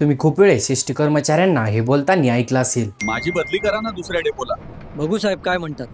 तुम्ही खूप वेळेस एस टी कर्मचाऱ्यांना हे बोलताना ऐकलं असेल. माझी बदली करा ना दुसऱ्या डेपोला. बघू साहेब काय म्हणतात.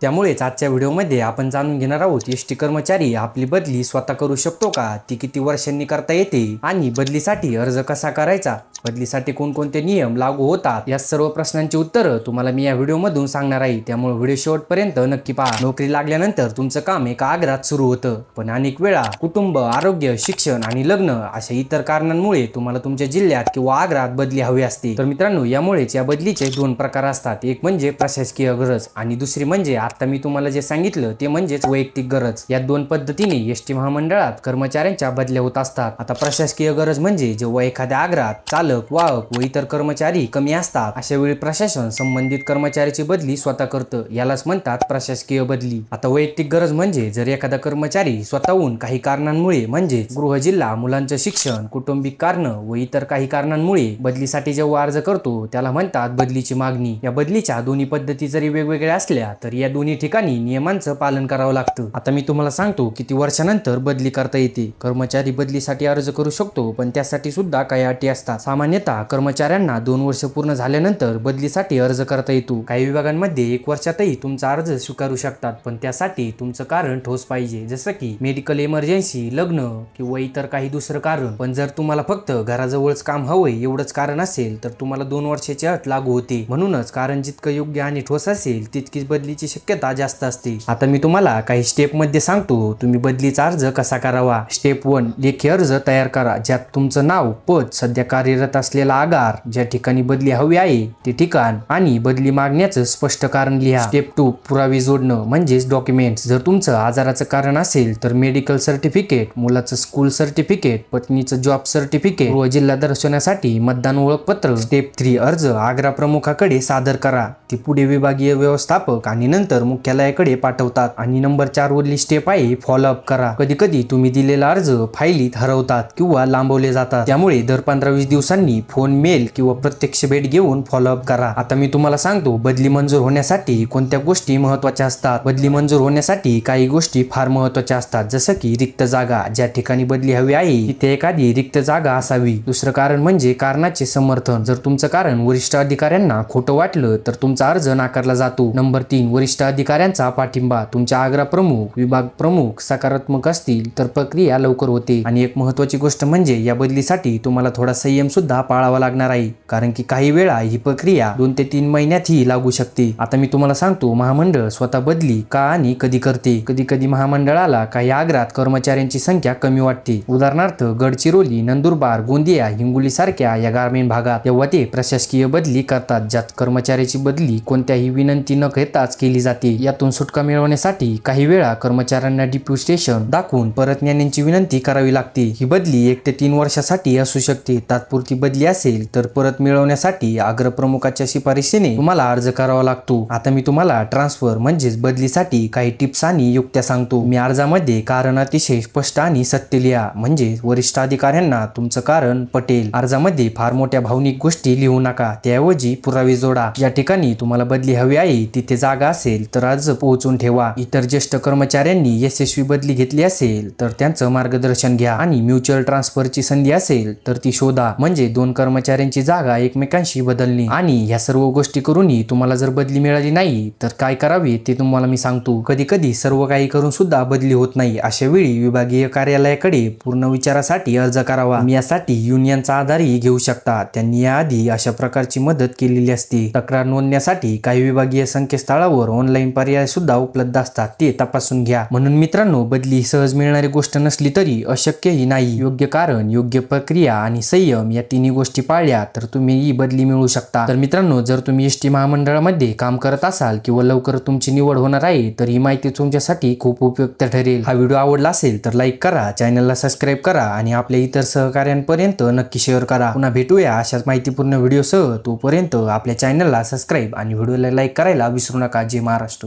त्यामुळेच आजच्या व्हिडिओमध्ये आपण जाणून घेणार आहोत एस टी कर्मचारी आपली बदली स्वतः करू शकतो का? ती किती वर्षांनी करता येते? आणि बदलीसाठी अर्ज कसा करायचा? बदलीसाठी कोणकोणते नियम लागू होतात? या सर्व प्रश्नांची उत्तरं तुम्हाला मी या व्हिडिओमधून सांगणार आहे. त्यामुळे व्हिडिओ शेवटपर्यंत नक्की पहा. नोकरी लागल्यानंतर तुमचं काम एका आग्रात सुरू होतं. पण अनेक वेळा कुटुंब आरोग्य शिक्षण आणि लग्न अशा इतर कारणांमुळे तुम्हाला तुमच्या जिल्ह्यात किंवा आग्रात बदली हवी असते. तर मित्रांनो यामुळेच या बदलीचे दोन प्रकार असतात. एक म्हणजे प्रशासकीय गरज आणि दुसरी म्हणजे आता मी तुम्हाला जे सांगितलं ते म्हणजेच वैयक्तिक गरज. या दोन पद्धतीने एस टी महामंडळात कर्मचाऱ्यांच्या बदल्या होत असतात. आता प्रशासकीय गरज म्हणजे जेव्हा एखाद्या आग्रात चालक वाहक व इतर कर्मचारी कमी असतात अशा वेळी प्रशासन संबंधित कर्मचाऱ्याची बदली स्वतः करतं यालाच म्हणतात प्रशासकीय बदली. आता वैयक्तिक गरज म्हणजे जर एखादा कर्मचारी स्वतःहून काही कारणांमुळे म्हणजे गृह जिल्हा मुलांचं शिक्षण कुटुंबिक कारण व इतर काही कारणांमुळे बदलीसाठी जेव्हा अर्ज करतो त्याला म्हणतात बदलीची मागणी. या बदलीच्या दोन्ही पद्धती जरी वेगवेगळ्या असल्या तर या दोन्ही ठिकाणी नियमांचं पालन करावं लागतं. आता मी तुम्हाला सांगतो किती वर्षानंतर बदली करता येते. कर्मचारी बदलीसाठी अर्ज करू शकतो पण त्यासाठी सुद्धा काही अटी असतात. सामान्यतः कर्मचाऱ्यांना दोन वर्ष पूर्ण झाल्यानंतर बदलीसाठी अर्ज करता येतो. काही विभागांमध्ये एक वर्षातही तुमचा अर्ज स्वीकारू शकतात पण त्यासाठी तुमचं कारण ठोस पाहिजे. जसं की मेडिकल इमर्जन्सी लग्न किंवा इतर काही दुसरं कारण. पण जर तुम्हाला फक्त घराजवळच काम हवंय एवढंच कारण असेल तर तुम्हाला दोन वर्षाची अट लागू होते. म्हणूनच कारण जितकं योग्य आणि ठोस असेल तितकीच बदलीची शक्यता शक्यता जास्त असते. आता मी तुम्हाला काही स्टेपमध्ये सांगतो. तुम्ही बदलीचा अर्ज कसा करावा? स्टेप वन लेखी अर्ज तयार करा. ज्यात तुमचं नाव पद सध्या कार्यरत असलेला आगार ज्या ठिकाणी बदली हवी आहे ते ठिकाण आणि बदली मागण्याचं स्पष्ट कारण लिहा. स्टेप टू पुरावे जोडणं म्हणजेच डॉक्युमेंट्स जर तुमचं आजाराचं कारण असेल तर मेडिकल सर्टिफिकेट मुलाचं स्कूल सर्टिफिकेट पत्नीचं जॉब सर्टिफिकेट व जिल्हा दर्शवण्यासाठी मतदान ओळखपत्र. स्टेप थ्री अर्ज आग्रा प्रमुखाकडे सादर करा. ती पुढे विभागीय व्यवस्थापक आणि नंतर मुख्यालयाकडे पाठवतात आणि नंबर चार वरली स्टेप आहे फॉलोअप करा. कधी कधी तुम्ही दिलेला अर्ज फायलीत हरवतात किंवा लांबवले जातात. त्यामुळे दर पंधरा वीस दिवसांनी फोन मेल किंवा प्रत्यक्ष भेट घेऊन फॉलोअप करा. आता मी तुम्हाला सांगतो बदली मंजूर होण्यासाठी कोणत्या गोष्टी महत्त्वाच्या असतात? बदली मंजूर होण्यासाठी काही गोष्टी फार महत्त्वाच्या असतात जसं की रिक्त जागा. ज्या ठिकाणी बदली हवी आहे तिथे एखादी रिक्त जागा असावी. दुसरं कारण म्हणजे कारणाचे समर्थन. जर तुमचं कारण वरिष्ठ अधिकाऱ्यांना खोटं वाटलं तर तुमचा अर्ज नाकारला जातो. नंबर तीन वरिष्ठ अधिकाऱ्यांचा पाठिंबा. तुमच्या आग्रा प्रमुख विभाग प्रमुख सकारात्मक असतील तर प्रक्रिया लवकर होते. आणि एक महत्वाची गोष्ट म्हणजे या बदलीसाठी तुम्हाला थोडा संयम सुद्धा पाळावा लागणार आहे. कारण की काही वेळा ही प्रक्रिया दोन ते तीन महिन्यातही लागू शकते. आता मी तुम्हाला सांगतो महामंडळ स्वतः बदली का आणि कधी करते? कधी कधी महामंडळाला काही आग्रात कर्मचाऱ्यांची संख्या कमी वाटते. उदाहरणार्थ गडचिरोली नंदुरबार गोंदिया हिंगोली सारख्या या ग्रामीण भागात तेव्हा ते प्रशासकीय बदली करतात. ज्यात कर्मचाऱ्याची बदली कोणत्याही विनंती न घेताच केली जाते. यातून सुटका मिळवण्यासाठी काही वेळा कर्मचाऱ्यांना डिप्यू स्टेशन दाखवून परत नेण्याची विनंती करावी लागते. ही बदली एक ते तीन वर्षासाठी असू शकते. तात्पुरती बदली असेल तर परत मिळवण्यासाठी अग्रप्रमुखाच्या शिफारशीने तुम्हाला अर्ज करावा लागतो. आता मी तुम्हाला ट्रान्सफर म्हणजेच बदलीसाठी काही टिप्स आणि युक्त्या सांगतो. मी अर्जामध्ये कारण अतिशय स्पष्ट आणि सत्य लिहा. म्हणजे वरिष्ठ अधिकाऱ्यांना तुमचं कारण पटेल. अर्जामध्ये फार मोठ्या भावनिक गोष्टी लिहू नका. त्याऐवजी पुरावे जोडा. या ठिकाणी तुम्हाला बदली हवी आहे. तिथे जागा असेल तर अर्ज पोहोचून ठेवा. इतर ज्येष्ठ कर्मचाऱ्यांनी यशस्वी बदली घेतली असेल तर त्यांचं मार्गदर्शन घ्या आणि म्युच्युअल ट्रान्सफरची संधी असेल तर ती शोधा. म्हणजे दोन कर्मचाऱ्यांची जागा एकमेकांशी बदलणे. आणि ह्या सर्व गोष्टी करूनही तुम्हाला जर बदली मिळाली नाही तर काय करावे ते तुम्हाला मी सांगतो. कधी कधी सर्व काही करून सुद्धा बदली होत नाही. अशा वेळी विभागीय कार्यालयाकडे पूर्ण विचारासाठी अर्ज करावा. यासाठी युनियनचा आधारही घेऊ शकता. त्यांनी याआधी अशा प्रकारची मदत केलेली असते. तक्रार नोंदण्यासाठी काही विभागीय संकेतस्थळावर ऑनलाईन पर्याय सुद्धा उपलब्ध असतात ते तपासून घ्या. म्हणून मित्रांनो बदली सहज मिळणारी गोष्ट नसली तरी अशक्यही नाही. योग्य कारण योग्य प्रक्रिया आणि संयम या तिन्ही गोष्टी पाळल्या तर तुम्ही ही बदली मिळवू शकता. तर मित्रांनो जर तुम्ही एस टी महामंडळामध्ये काम करत असाल किंवा लवकर तुमची निवड होणार आहे तर ही माहिती तुमच्यासाठी खूप उपयुक्त ठरेल. हा व्हिडिओ आवडला असेल तर लाईक करा चॅनलला सबस्क्राईब करा आणि आपल्या इतर सहकाऱ्यांपर्यंत नक्की शेअर करा. पुन्हा भेटूया अशाच माहितीपूर्ण व्हिडिओसह. तोपर्यंत आपल्या चॅनलला सबस्क्राईब आणि व्हिडिओला लाईक करायला विसरू नका. जे मा restu.